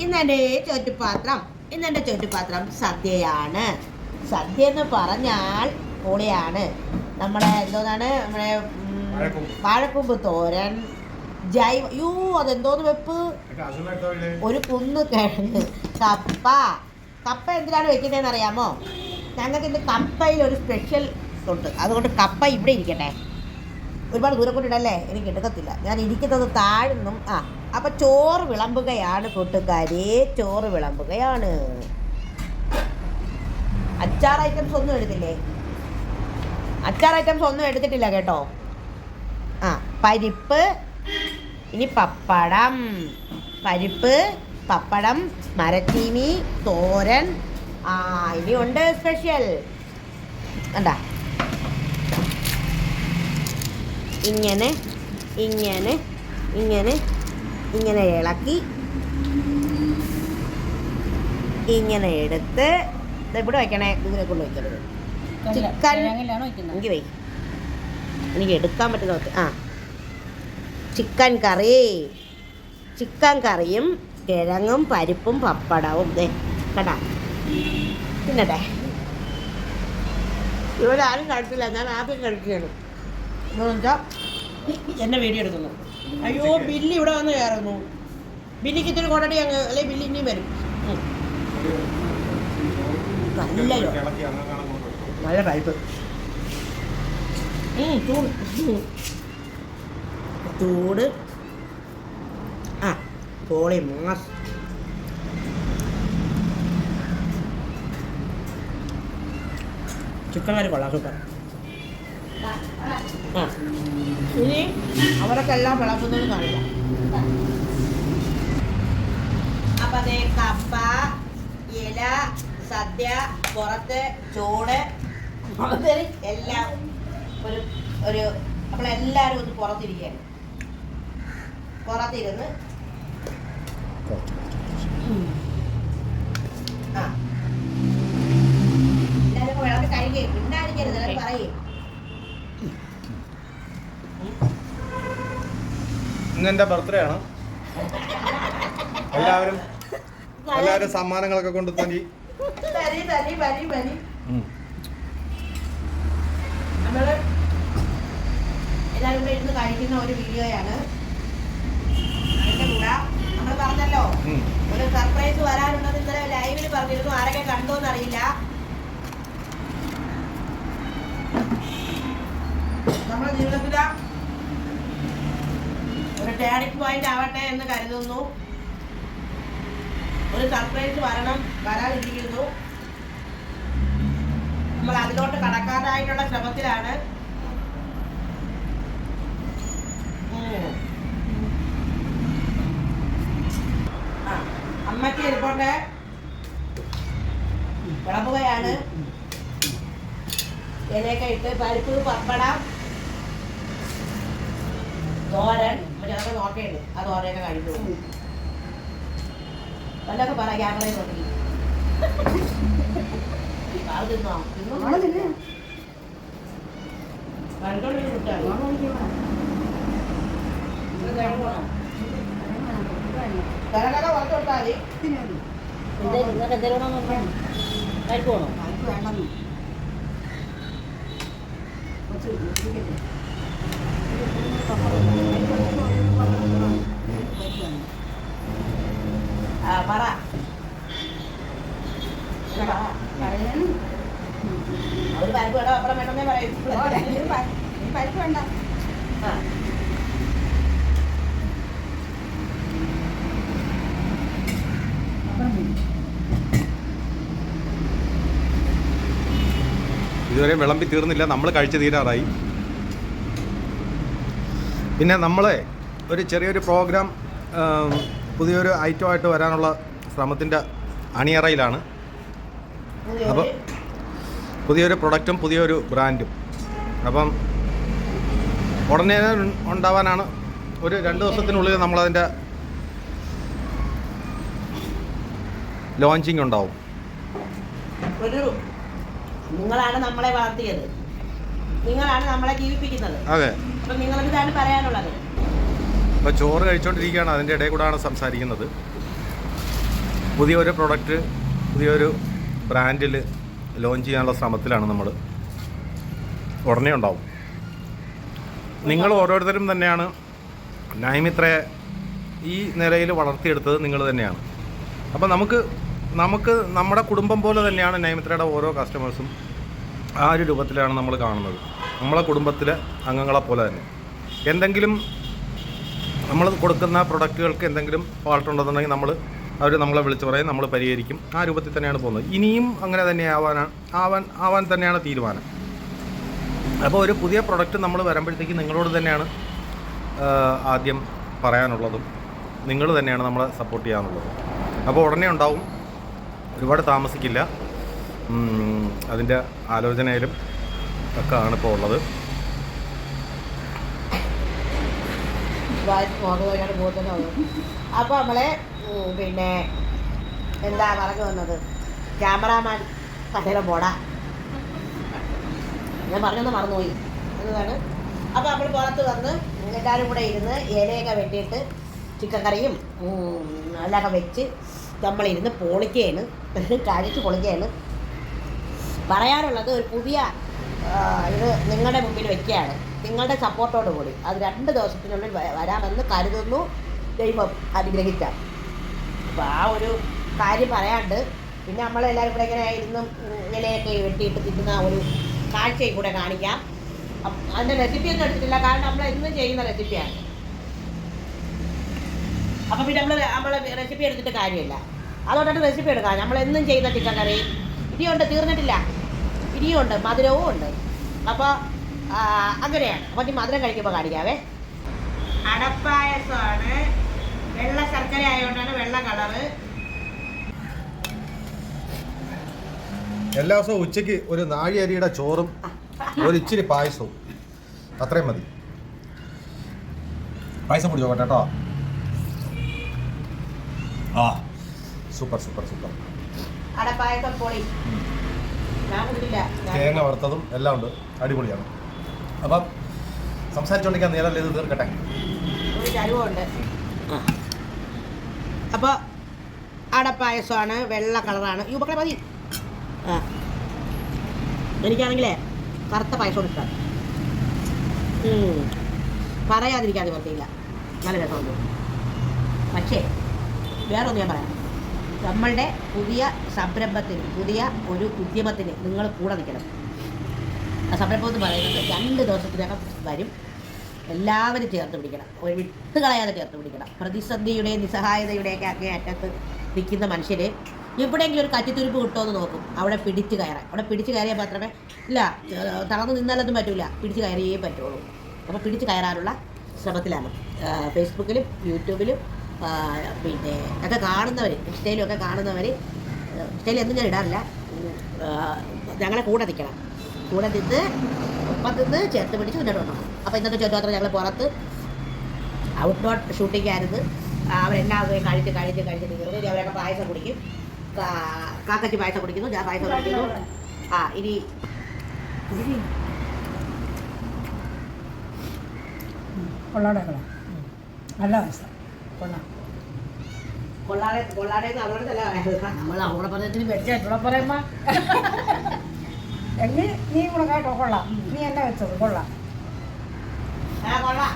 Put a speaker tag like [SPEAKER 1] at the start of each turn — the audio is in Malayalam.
[SPEAKER 1] ഇന്നെന്റെ ചോറ്റുപാത്രം ഇന്നെന്റെ ചോറ്റുപാത്രം സദ്യയാണ്. സദ്യ എന്ന് പറഞ്ഞാൽ പൊളിയാണ്. നമ്മളെ എന്തോന്നാണ്? നമ്മുടെ.
[SPEAKER 2] വാഴക്കൂമ്പ്.
[SPEAKER 1] തോരൻ ജൈവ യൂ അതെന്തോന്ന് വെപ്പ്? ഒരു കുന്ന് കിഴങ്ങ് കപ്പ. കപ്പ എന്തിനാണ് വെക്കുന്നതെന്ന് അറിയാമോ? ഞങ്ങൾക്ക് ഇന്ന് കപ്പയിൽ ഒരു സ്പെഷ്യൽ ഉണ്ട് അതുകൊണ്ട് കപ്പ ഇവിടെ ഇരിക്കട്ടെ. ഒരുപാട് ദൂരം കൊണ്ടിടല്ലേ എനിക്ക് എടുക്കത്തില്ല. ഞാൻ ഇരിക്കുന്നത് താഴ്ന്നും ആ അപ്പൊ ചോറ് വിളമ്പുകയാണ് കൂട്ടുകാരെ. ചോറ് വിളമ്പുകയാണ്. അച്ചാർ ഐറ്റംസ് ഒന്നും എടുത്തില്ലേ? അച്ചാർ ഐറ്റംസ് ഒന്നും എടുത്തിട്ടില്ല കേട്ടോ. ആ പരിപ്പ് ഇനി പപ്പടം. പരിപ്പ് പപ്പടം മരച്ചീനി തോരൻ. ആ ഇനി ഉണ്ട് സ്പെഷ്യൽ എന്താ ഇങ്ങനെ ഇങ്ങനെ ഇങ്ങനെ. ഇങ്ങനെ ഇളക്കി ഇങ്ങനെ എടുത്ത് ഇവിടെ വെക്കണേ ദൂരെ കൊണ്ട്
[SPEAKER 3] വയ്ക്കരുത്.
[SPEAKER 1] എനിക്ക് വൈ എനിക്ക് എടുക്കാൻ പറ്റുന്ന ആ. ചിക്കൻ കറി ചിക്കൻ കറിയും കിഴങ്ങും പരിപ്പും പപ്പടവും. ദേ കടാ പിന്നെ ഇവരാരും കഴിച്ചില്ല ഞാൻ ആദ്യം കഴിക്കുകയാണ്. എന്താ വെച്ചാൽ എന്നെ വീഡിയോ എടുക്കുന്നു. അയ്യോ ബില്ല് ഇവിടെ വന്ന് കയറുന്നു. ബില്ലിക്ക് ഇത്തിരി കൊണ്ടടി അങ്ങ് അല്ലെ ബില്ല് ഇനിയും വരും. നല്ല നല്ല ടൈപ്പ് ചൂട്. ആ പോളി മാസ്. ചിക്കൻ കറി കൊള്ളാം സൂപ്പർ. ആ ഇനി അവരൊക്കെ എല്ലാം വിളമ്പുന്നത് കാണില്ല അപ്പൊ അതേ കപ്പ ഇല സദ്യ പുറത്ത് ചൂട് എല്ലാം ഒരു ഒരു നമ്മളെല്ലാവരും ഒന്ന് പുറത്തിരിക്കുകയാണ് പുറത്തിരുന്ന് ഉം. ആ എല്ലാവരും കൂടെ വിളമ്പി കഴിക്കുകയും മിണ്ടായിരിക്കരുത് എല്ലാവരും പറയും
[SPEAKER 2] ഇന്ന് ബർത്ത്ഡേ ആണ്. എല്ലാവരും എല്ലാവരും സമ്മാനങ്ങളൊക്കെ കൊണ്ട് തന്നി
[SPEAKER 1] ജീവിതത്തിലാ എല്ലാവരും ഇരുന്ന് കഴിക്കുന്ന ഒരു വീഡിയോയാണ്. അതിന്റെ കൂടെ നമ്മൾ പറഞ്ഞല്ലോ ഒരു സർപ്രൈസ് വരാനുള്ളത് ഇന്നലെ ലൈവിൽ പറഞ്ഞിരുന്നു. ആരൊക്കെ കണ്ടോന്ന് അറിയില്ല. നമ്മുടെ ജീവിതത്തിൽ ഒരു ടേണിംഗ് പോയിന്റ് ആവട്ടെ എന്ന് കരുതുന്നു. ഒരു സർപ്രൈസ് വരണം വരാതിരിക്കുന്നു നമ്മൾ അതിലോട്ട് കടക്കാതായിട്ടുള്ള ശ്രമത്തിലാണ്. അമ്മയ്ക്ക് ഇരിപ്പോട്ടെ വിളമ്പുകയാണ്. ഇലയൊക്കെ ഇട്ട് പരിപ്പ് പപ്പടം തോരൻ അതൊക്കെ നോക്കേണ്ട് ആ തോരനൊക്കെ കഴിച്ചു വല്ലതൊക്കെ പറ ക്യാമറയിൽ നോക്കി. തിന്നോ? തിന്നോ? കണ്ടോണ്ടിരുന്ന് കുട്ടാണ് കരകര പുറത്ത് വിട്ടാൽ മതി.
[SPEAKER 3] എന്തെങ്കിലും പരിപ്പ് വേണോ?
[SPEAKER 1] ആ പറ ഇത് പറ. അവർ പരിപ്പ് വേണ്ട പപ്പടം വേണമെന്നേ പറയും
[SPEAKER 3] പരിപ്പ് വേണ്ട
[SPEAKER 1] ആ.
[SPEAKER 2] ഇതുവരെ വിളമ്പി തീർന്നില്ല. നമ്മൾ കഴിച്ചു തീരാറായി. പിന്നെ നമ്മളെ ഒരു ചെറിയൊരു പ്രോഗ്രാം പുതിയൊരു ഐറ്റമായിട്ട് വരാനുള്ള ശ്രമത്തിന്റെ അണിയറയിലാണ്. അപ്പം പുതിയൊരു പ്രൊഡക്റ്റും പുതിയൊരു ബ്രാൻഡും അപ്പം ഉടനെ ഉണ്ടാവാനാണ് ഒരു രണ്ട് ദിവസത്തിനുള്ളിൽ നമ്മളതിന്റെ ലോഞ്ചിങ് ഉണ്ടാവും.
[SPEAKER 1] നിങ്ങളാണ് നമ്മളെ വളർത്തിയത്. നിങ്ങളാണ് നമ്മളെ ജീവിപ്പിക്കുന്നത്.
[SPEAKER 2] അതെ.
[SPEAKER 1] അപ്പൊ നിങ്ങൾക്ക് ഇതാണ് പറയാനുള്ളത്.
[SPEAKER 2] ഇപ്പൊ ചോറ് കഴിച്ചുകൊണ്ടിരിക്കുകയാണ് അതിന്റെ ഇടയിൽ കൂടാണ് സംസാരിക്കുന്നത്. പുതിയൊരു പ്രൊഡക്റ്റ് പുതിയൊരു ബ്രാൻഡിൽ ലോഞ്ച് ചെയ്യാനുള്ള ശ്രമത്തിലാണ് നമ്മൾ ഉടനെ ഉണ്ടാവും. നിങ്ങൾ ഓരോരുത്തരും തന്നെയാണ്. നൈമിത്രയെ ഈ നിലയിൽ വളർത്തിയെടുത്തത് നിങ്ങൾ തന്നെയാണ്. അപ്പം നമുക്ക് നമുക്ക് നമ്മുടെ കുടുംബം പോലെ തന്നെയാണ് നൈമിത്രയുടെ ഓരോ കസ്റ്റമേഴ്സും ആ ഒരു രൂപത്തിലാണ് നമ്മൾ കാണുന്നത്. നമ്മളെ കുടുംബത്തിലെ അംഗങ്ങളെ പോലെ തന്നെ. എന്തെങ്കിലും നമ്മൾ കൊടുക്കുന്ന പ്രൊഡക്റ്റുകൾക്ക് എന്തെങ്കിലും ഫാൾട്ട് ഉണ്ടെന്നുണ്ടെങ്കിൽ നമ്മൾ അവർ നമ്മളെ വിളിച്ച് പറയും നമ്മൾ പരിഹരിക്കും. ആ രൂപത്തിൽ തന്നെയാണ് പോകുന്നത്. ഇനിയും അങ്ങനെ തന്നെ ആവാനാണ് ആവാൻ ആവാൻ തന്നെയാണ് തീരുമാനം. അപ്പോൾ ഒരു പുതിയ പ്രൊഡക്റ്റ് നമ്മൾ വരുമ്പോഴത്തേക്ക് നിങ്ങളോട് തന്നെയാണ് ആദ്യം പറയാനുള്ളതും നിങ്ങൾ തന്നെയാണ് നമ്മളെ സപ്പോർട്ട് ചെയ്യാനുള്ളതും. അപ്പോൾ ഉടനെ ഉണ്ടാവും ഒരുപാട് താമസിക്കില്ല. അതിന്റെ ആലോചനയിലും ഒക്കെ ആണ് ഇപ്പോൾ ഉള്ളത്
[SPEAKER 1] അപ്പോൾ നമ്മളെ പിന്നെ എന്താ പറഞ്ഞു വന്നത് ക്യാമറാമാൻ കഥയിലെ പോടാ. ഞാൻ പറഞ്ഞൊന്ന് മറന്നുപോയി. എന്നതാണ്. അപ്പോൾ നമ്മൾ പുറത്ത് വന്ന് എല്ലാവരും കൂടെ ഇരുന്ന് ഇലയൊക്കെ വെട്ടിയിട്ട് ചിക്കൻ കറിയും എല്ലാം വെച്ച് നമ്മളിരുന്ന് പൊളിക്കുകയാണ് കഴിച്ച് പൊളിക്കുകയാണ് പറയാനുള്ളത് ഒരു പുതിയ ഇത് നിങ്ങളുടെ മുമ്പിൽ വെക്കുകയാണ്. നിങ്ങളുടെ സപ്പോർട്ടോട് കൂടി. അത് രണ്ട് ദിവസത്തിനുള്ളിൽ വരാമെന്ന് കരുതുന്നു. ദൈവം അനുഗ്രഹിക്കാം. അപ്പോൾ ആ ഒരു കാര്യം പറയാണ്ട് പിന്നെ നമ്മളെല്ലാവരും കൂടെ ഇങ്ങനെ ഇരുന്നും ഇങ്ങനെയൊക്കെ വെട്ടിയിട്ട് തിന്നുന്ന ഒരു കാഴ്ചയും കൂടെ കാണിക്കാം. അതിന്റെ റെസിപ്പി റെസിപ്പിയൊന്നും എടുത്തിട്ടില്ല. കാരണം നമ്മൾ എന്നും ചെയ്യുന്ന റെസിപ്പിയാണ് അപ്പം പിന്നെ നമ്മൾ നമ്മൾ റെസിപ്പി എടുത്തിട്ട് കാര്യമില്ല. അതുകൊണ്ടാണ് റെസിപ്പി എടുക്കാം. നമ്മൾ എന്നും ചെയ്യുന്ന ചിക്കൻ കറി ഇനിയുണ്ട് തീർന്നിട്ടില്ല. ഇനിയുണ്ട് മധുരവും ഉണ്ട്. അപ്പോൾ അങ്ങനെയാണ്. അപ്പോൾ ഈ മധുരം കഴിക്കുമ്പോൾ കാണിക്കാവേ. അടപ്പായസമാണ്. വെള്ള ശർക്കര ആയതുകൊണ്ടാണ് വെള്ള കളറ്
[SPEAKER 2] എല്ലാ ദിവസവും ഉച്ചയ്ക്ക് ഒരു നാഴിയരിയുടെ ചോറും ഒരു ഇച്ചിരി പായസവും. അത്രയും മതി. പായസം കുടിച്ചോ കേട്ടോ? ആ. Super super super.
[SPEAKER 1] പൊളി.
[SPEAKER 2] തേങ്ങ വറുത്തതും എല്ലാം ഉണ്ട്. അടിപൊളിയാണ്. അപ്പം സംസാരിച്ചോണ്ടിരിക്കാൻ നേരം ഇത് തീർക്കട്ടെ?
[SPEAKER 1] അപ്പോൾ അടപ്പായസമാണ് വെള്ള കളറാണ്. ഈ മക്കളെ മതി. ആ. എനിക്കാണെങ്കിലേ കറുത്ത പായസം ഇഷ്ടം. പറയാതിരിക്കാതെ പറയാതിരിക്കാൻ നിവർത്തിയില്ല നല്ല രസമുണ്ട്. പക്ഷേ വേറൊന്നും ഞാൻ പറയാം. നമ്മളുടെ പുതിയ സംരംഭത്തിന് പുതിയ ഒരു ഉദ്യമത്തിന് നിങ്ങൾ കൂടെ നിൽക്കണം. ആ സംരംഭം എന്ന് പറയുന്നത് രണ്ട് ദിവസത്തിനകം വരും. എല്ലാവരും ചേർത്ത് പിടിക്കണം. ഒരു വിട്ട് കളയാതെ ചേർത്ത് പിടിക്കണം. പ്രതിസന്ധിയുടെയും നിസ്സഹായതയുടെയൊക്കെ അങ്ങേ അറ്റത്ത് നിൽക്കുന്ന മനുഷ്യരെ എവിടെയെങ്കിലും ഒരു കറ്റിത്തുരുപ്പ് കിട്ടുമെന്ന് നോക്കും. അവിടെ പിടിച്ച് കയറാൻ. അവിടെ പിടിച്ച് കയറിയാൽ മാത്രമേ ഇല്ല തളർന്നു നിന്നാലൊന്നും പറ്റില്ല പിടിച്ച് കയറിയേ പറ്റുള്ളൂ. അപ്പോൾ പിടിച്ച് കയറാനുള്ള ശ്രമത്തിലാണ്. ഫേസ്ബുക്കിലും യൂട്യൂബിലും പിന്നെ ഒക്കെ കാണുന്നവർ ഇൻസ്റ്റയിലും ഒക്കെ കാണുന്നവർ ഇൻസ്റ്റയിൽ എന്നും ഞാൻ ഇടാറില്ല ഞങ്ങളെ കൂടെ നിൽക്കണം കൂടെ നിന്ന് ഒപ്പം നിന്ന് ചേർത്ത് പിടിച്ച് മുന്നോട്ട് കൊണ്ടുപോകണം അപ്പോൾ ഇന്നത്തെ ചോദ്യോത്തരം ഞങ്ങൾ പുറത്ത് ഔട്ട്ഡോർ ഷൂട്ടിംഗ് ആയിരുന്നു അവരെല്ലാം കഴിച്ച് കഴിച്ച് കഴിച്ച് തീർന്നു ഇനി അവരൊക്കെ പായസം കുടിക്കും കാക്കച്ചി പായസം കുടിക്കുന്നു ഞാൻ പായസം കുടിക്കുന്നു ആ ഇനി കൊള്ളാടാ
[SPEAKER 3] കൊള്ളാം നല്ല അവസ്ഥ കൊള്ളാം
[SPEAKER 1] കൊള്ളാടെ കൊള്ളാടെ എന്ന് അവരോട് തന്നെ പറയുന്നത്
[SPEAKER 3] നമ്മൾ അവിടെ പറഞ്ഞതിന് വെച്ചായിട്ടുള്ള പറയുമ്പോ. എങ്കിൽ നീ കൂടെ കേട്ടോ കൊള്ളാം. നീ എന്നെ വെച്ചത് കൊള്ളാം.
[SPEAKER 1] ആ കൊള്ളാം.